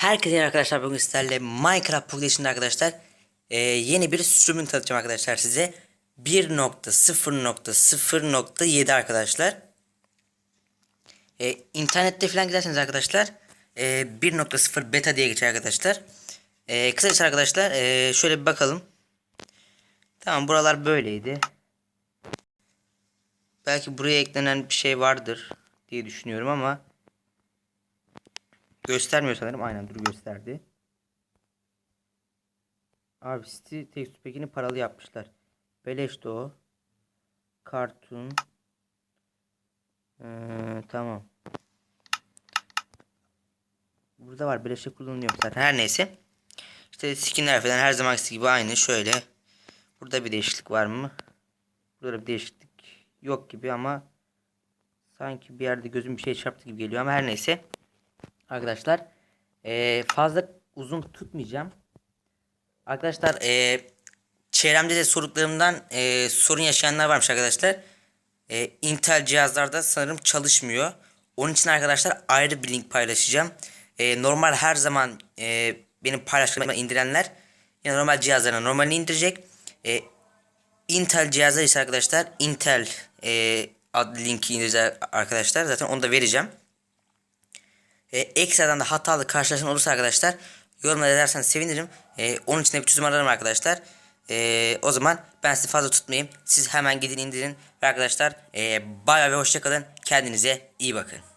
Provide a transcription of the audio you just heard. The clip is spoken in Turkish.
Herkese merhaba arkadaşlar bugün sizlerle Minecraft Population'da arkadaşlar e, yeni bir sürümünü tanıtacağım arkadaşlar size. 1.0.0.7 arkadaşlar. E, internette falan giderseniz arkadaşlar e, 1.0 beta diye geçer arkadaşlar. E, kısacası arkadaşlar e, şöyle bir bakalım. Tamam buralar böyleydi. Belki buraya eklenen bir şey vardır diye düşünüyorum ama Göstermiyor sanırım. Aynen dur gösterdi. Abi City tekstür pekini paralı yapmışlar. Beleş de o. Cartoon. Ee, tamam. Burada var. Beleşe kullanılıyor zaten. Her neyse. İşte skinler falan her zamanki gibi aynı. Şöyle. Burada bir değişiklik var mı? Burada bir değişiklik yok gibi ama sanki bir yerde gözüm bir şey çarptı gibi geliyor ama her neyse. Arkadaşlar eee, fazla uzun tutmayacağım. Arkadaşlar eee, çevremde de sorduklarımdan eee, sorun yaşayanlar varmış arkadaşlar. Eee, Intel cihazlarda sanırım çalışmıyor. Onun için arkadaşlar ayrı bir link paylaşacağım. Eee, normal her zaman eee, benim paylaştığımı indirenler yani normal cihazlarına normalini indirecek. Eee, Intel cihazlar ise arkadaşlar Intel eee adlı linki indireceğiz arkadaşlar. Zaten onu da vereceğim. E, ekstradan da hatalı karşılaşan olursa arkadaşlar yorumlar ederseniz sevinirim. E, onun için de bir çözüm arkadaşlar. E, o zaman ben sizi fazla tutmayayım. Siz hemen gidin indirin. Ve arkadaşlar e, bay bay hoşçakalın. Kendinize iyi bakın.